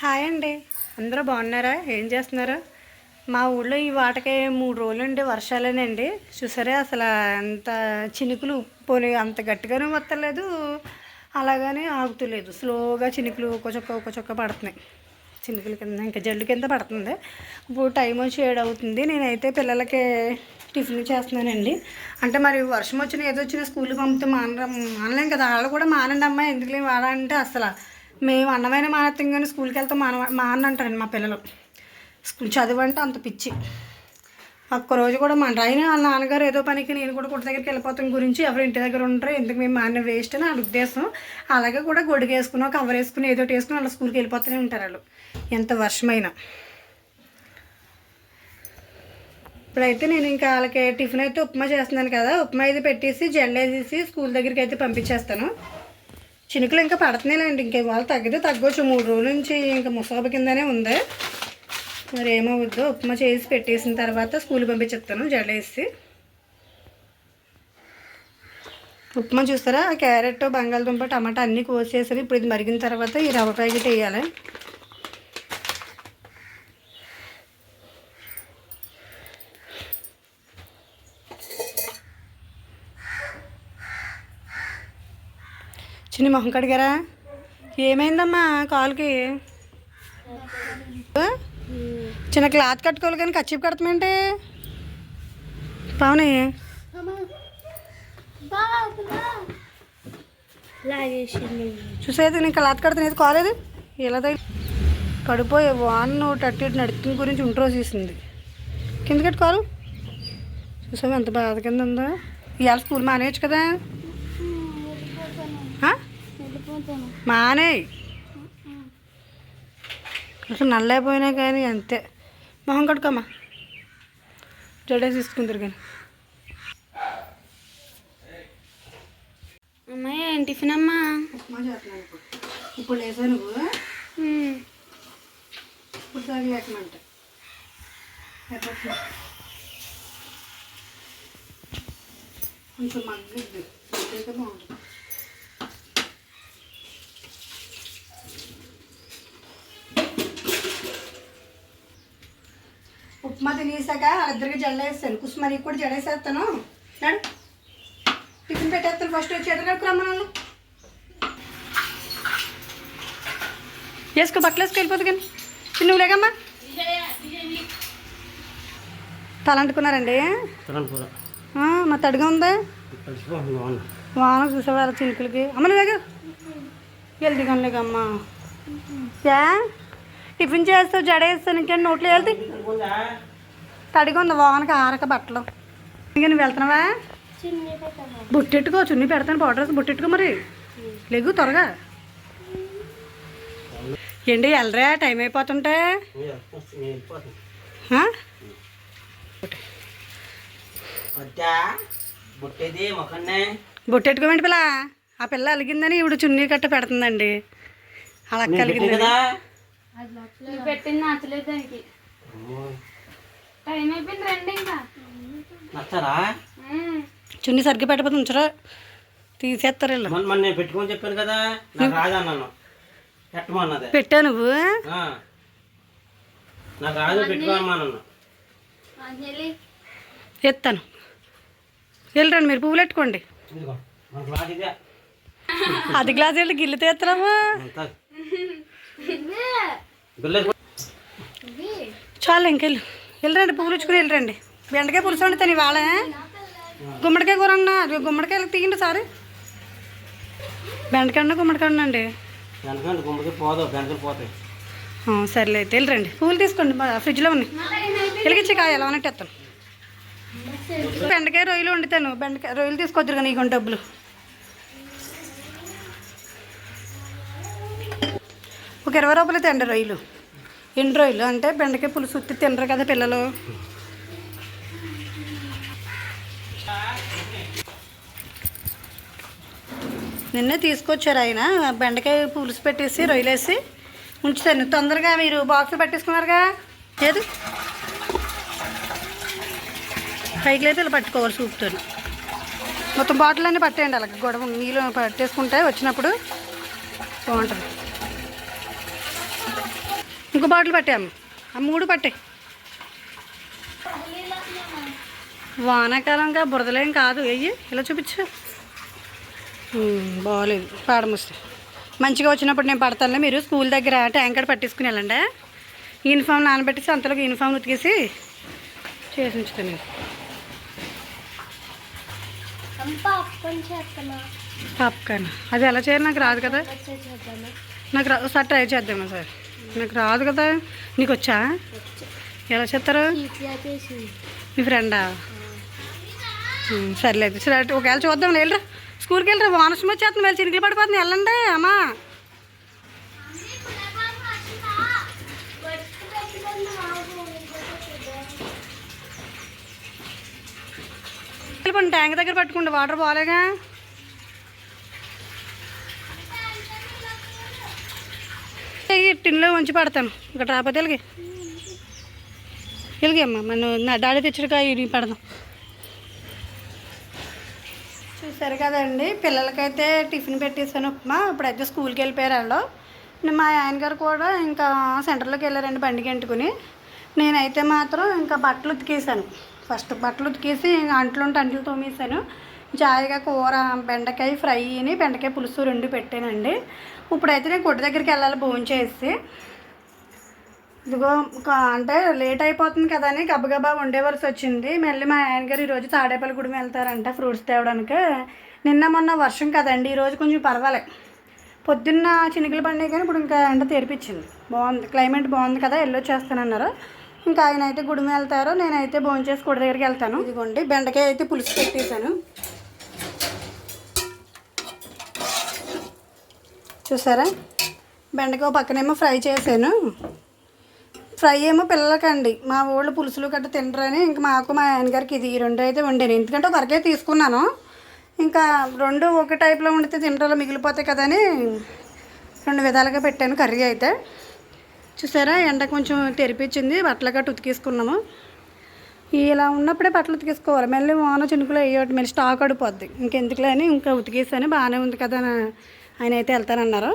Hi అండి. అందరూ బాగున్నారా? ఏం చేస్తున్నారు? మా ఊళ్ళో ఈ వాటకి మూడు రోజులు అండి వర్షాలేనండి. చూసారే అసలు అంత చినుకులు పోనీ అంత గట్టిగానే వస్తలేదు అలాగనే ఆగుతలేదు. స్లోగా చినుకులు ఒక చొక్క ఒక చొక్క పడుతున్నాయి. చినుకుల కింద ఇంకా జల్లు కింద పడుతుంది. ఇప్పుడు టైం వచ్చి ఏడు అవుతుంది. నేనైతే పిల్లలకి టిఫిన్ చేస్తున్నానండి. అంటే మరి వర్షం వచ్చిన ఏదో వచ్చిన స్కూల్కి పంపితే మాన మానలేం కదా. వాళ్ళు కూడా మానండి అమ్మా ఎందుకు వాడ అసలు. మేము అన్నమైన మానేస్తాం కానీ స్కూల్కి వెళ్తాం మాన మాన అంటారండి మా పిల్లలు. స్కూల్ చదువు అంటే అంత పిచ్చి. ఒక్క రోజు కూడా మన అయినా వాళ్ళ నాన్నగారు ఏదో పనికి నేను కూడా గుడి దగ్గరికి వెళ్ళిపోతాం గురించి ఎవరు ఇంటి దగ్గర ఉంటారు ఎందుకు మేము మాన్న వేస్ట్ అని వాళ్ళ ఉద్దేశం. అలాగే కూడా గొడుగు వేసుకుని కవర్ వేసుకుని ఏదో ఒకటి వేసుకుని వాళ్ళ స్కూల్కి వెళ్ళిపోతూనే ఉంటారు వాళ్ళు. ఎంత వర్షమైనా. ఇప్పుడైతే నేను ఇంకా వాళ్ళకి టిఫిన్ అయితే ఉప్మా చేస్తున్నాను కదా. ఉప్మా అయితే పెట్టేసి జల్లేసేసి స్కూల్ దగ్గరికి అయితే పంపించేస్తాను. చినుకులు ఇంకా పడుతున్నాయిలేండి. ఇంకా ఇవాళ తగ్గితే తగ్గొచ్చు. మూడు రోజుల నుంచి ఇంకా ముసాబు కిందనే ఉంది. మరి ఏమవుద్దు ఉప్మా చేసి పెట్టేసిన తర్వాత స్కూల్ పంపించేస్తాను. జడేసి ఉప్మా చూస్తారా? క్యారెట్ బంగాళదుంప టమాటా అన్నీ కోసేసరి ఇప్పుడు ఇది మరిగిన తర్వాత ఈ రవ్వ ప్యాకెట్ వేయాలి. చిన్న మొహం కడిగారా? ఏమైందమ్మా కాలుకి? చిన్న క్లాత్ కట్టుకోవాలి కానీ కచ్చిపు కడతామంటే? పావునే. చూసేది నేను క్లాత్ కడుతున్నది కాలేదు. ఇలా తగ్గి పడిపోయే వాన్ టట్టు ఇటు నడుతున్న గురించి ఉంట్రో చేసింది. కింద కట్టుకోవాలి. చూసావు ఎంత బాధ కింద ఉందో? ఇవాళ స్కూల్ మానేయచ్చు కదా? మానే. అసలు నల్లైపోయినా కానీ అంతే. మొహం కట్టుకోమ్మా. జడే తీసుకుందరు కానీ. అమ్మాయి ఏం టిఫిన్ అమ్మా? ఉప్మా చేస్తున్నాను ఇప్పుడు. ఇప్పుడు లేసా నువ్వు? ఇప్పుడు సాగి లేకమంట. కొంచెం మగ్గిద్ది మగ్గితే బాగుంటుంది. తినేసాక వాళ్ళిద్దరికి జడేస్తాను కుసుమరికి కూడా జడేసేస్తాను నడు. టిఫిన్ పెట్టేస్తాను ఫస్ట్ వచ్చి ఎదురు రమ్మన్నాను వేసుకో బట్టలు వేసుకో వెళ్ళిపోతుంది కానీ చిన్న లేకమ్మా. తలంటుకున్నారండి మా తడిగా ఉందా? వాన. చూసేవారు చినుకులకి. అమ్మ నువ్వు దగ్గర వెళ్తీ కనలేకమ్మా యా టిఫిన్ చేస్తావు జడ వేస్తాను ఇంకేంటి నోట్లో వెళ్తే తడిగా ఉంది వానకి ఆరక బట్టలు. ఇంకా నువ్వు వెళ్తున్నావా? బుట్టెట్టుకో చున్నీ పెడతాను పౌడర్ వేసి బుట్టెట్టుకో మరి. లెగ్గు త్వరగా. ఏంటి వెళ్ళరా? టైం అయిపోతుంటే? బొట్టెట్టుకోమండి పిల్ల. ఆ పిల్ల అలిగిందని ఇప్పుడు చున్నీ కట్ట పెడుతుందండి. అలా అలిగింది నువ్వు పెట్టింది నచ్చలేదు దానికి. టైం అయిపోయింది రండి ఇంకా. నచ్చరా? ఉమ్. చున్నీ సరిగ్గా పెట్టకపోతే ఉంచరా? తీసేస్తారు వీళ్ళు. మొన్న మొన్న నేను పెట్టుకొని చెప్పాను కదా నాకు రాదన్నాను పెట్టమన్నది. పెట్టా నువ్వు? ఆ. నాకు రాదు పెట్టుకోమన్నాను అంజలి ఎత్తాను. వెళ్ళరండి మీరు పువ్వులు పెట్టుకోండి. ఇదిగో ఇదే. అది గ్లాస్ వెళ్ళి గిల్లు తీస్తారామా అంతా. చాలు ఇంకెళ్ళు. వెళ్ళరండి పువ్వులు ఇచ్చుకుని వెళ్ళరండి. బెండకాయ పులుసు వండుతాను ఇవాళ. గుమ్మడికాయ కూర అన్న గుమ్మడికాయలు తీయండి సారి. బెండకాయ అన్న గుమ్మడికాయ అండి. సర్లే అయితే వెళ్ళరండి. పువ్వులు తీసుకోండి మా ఫ్రిడ్జ్లో ఉన్నాయి. వెలిగించి కాయ ఎలా ఉన్నట్టు ఎత్తాను. బెండకాయ రొయ్యలు వండుతాను. బెండకాయ రొయ్యలు తీసుకొద్దురు కానీ ఇక డబ్బులు. ఒక ఇరవై రూపాయలు తిండి రొయ్యలు. ఎండు రొయ్యలు అంటే బెండకాయ పులుసు ఉత్తి తినరు కదా పిల్లలు. నిన్నే తీసుకొచ్చారు ఆయన బెండకాయ పులుసు పెట్టేసి రొయ్యలేసి. ఉంచుతాను. తొందరగా మీరు బాక్స్ పట్టేసుకున్నారుగా? లేదు పైకి అయితే ఇలా పట్టుకోవాలి సూప్తో మొత్తం బాటిల్ అన్నీ పట్టేయండి అలాగే గొడవ నీళ్ళు పట్టేసుకుంటే వచ్చినప్పుడు బాగుంటుంది. ఇంకో బాటిల్ పట్టాము ఆ మూడు పట్టే. వానాకాలంగా బురదలేం కాదు. వెయ్యి ఇలా చూపించు. బాగోలేదు పాడముస్తే మంచిగా వచ్చినప్పుడు నేను పడతానులే మీరు. స్కూల్ దగ్గర ట్యాంకర్ పట్టించుకుని వెళ్ళండి. యూనిఫామ్ నానబెట్టేసి అంతలోకి యూనిఫామ్ ఉతికేసి చేసి ఉంచుతాను నేను. పాప్కార్న్. అది ఎలా చేయాలి? నాకు రాదు కదా. నాకు రా ఒకసారి ట్రై చేద్దామా సార్? నాకు రాదు కదా? నీకు వచ్చా ఎలా చేస్తారు? మీ ఫ్రెండా? సర్లేదు. సరే ఒకవేళ చూద్దాం వెళ్ళరా. స్కూల్కి వెళ్ళరా? వానసం వచ్చేస్తుంది వెళ్ళి చినుకులు పడిపోతుంది. వెళ్ళండి అమ్మా. ట్యాంక్ దగ్గర పట్టుకోండి వాటర్ బాగాలేగా టిన్లో ఉంచి పడతాను. ఇక్కడ రాకపోతే వెళ్ళి వెళ్ళి అమ్మా మన నా డాడీ తెచ్చుడుగా ఇవి పడదాం. చూసారు కదండి పిల్లలకైతే టిఫిన్ పెట్టేసాను ఉప్మా. ఇప్పుడైతే స్కూల్కి వెళ్ళిపోయారు వాళ్ళు. నేను మా ఆయన గారు కూడా ఇంకా సెంటర్లోకి వెళ్ళారండి బండికి ఎంటుకుని. నేనైతే మాత్రం ఇంకా బట్టలు ఉతికేసాను ఫస్ట్ బట్టలు ఉతికేసి అంట్లు ఉంటే అంట్లు తోమేసాను జాయిగా కూర బెండకాయ ఫ్రైని బెండకాయ పులుసు రెండు పెట్టానండి. ఇప్పుడైతే నేను కొట్టు దగ్గరికి వెళ్ళాలి భోజనం చేసి. ఇదిగో అంటే లేట్ అయిపోతుంది కదా అని గబగబా ఉండేవలసి వచ్చింది. మళ్ళీ మా ఆయన గారు ఈరోజు తాడేపల్లి గుడి వెళ్తారంట ఫ్రూట్స్ తేవడానికి. నిన్న మొన్న వర్షం కదండి ఈరోజు కొంచెం పర్వాలే. పొద్దున్న చినుకులు పడినాయి కానీ ఇప్పుడు ఇంకా ఎండ తెరిపించింది. బాగుంది క్లైమేట్ బాగుంది కదా వెళ్ళొచ్చేస్తానన్నారు ఇంకా ఆయన అయితే గుడి వెళ్తారు నేనైతే భోజనం చేసి గుడి దగ్గరికి వెళ్తాను. ఇదిగోండి బెండకాయ అయితే పులుసు పెట్టేశాను. చూసారా? బెండకాయ పక్కనేమో ఫ్రై చేశాను. ఫ్రై ఏమో పిల్లలకండి. మా ఊళ్ళో పులుసులు గట్ట తినరని ఇంకా మాకు మా ఆయనగారికి ఇది ఈ రెండు అయితే వండాను. ఎందుకంటే ఒక అరకే తీసుకున్నాను. ఇంకా రెండు ఒక టైప్లో వండితే తినరాలో మిగిలిపోతాయి కదని రెండు విధాలుగా పెట్టాను కర్రీ అయితే. చూసారా? ఎండ కొంచెం తెరిపించింది. బట్టలు గట్ట ఉతికేసుకున్నాము. ఇలా ఉన్నప్పుడే బట్టలు ఉతికేసుకోవాలి. మళ్ళీ వాన చినుకులు వేయటి మళ్ళీ స్టాక్ అడిపోద్ది. ఇంకెందుకులే అని ఇంకా ఉతికేసాను. బాగానే ఉంది కదా ఆయన అయితే వెళ్తానన్నారు.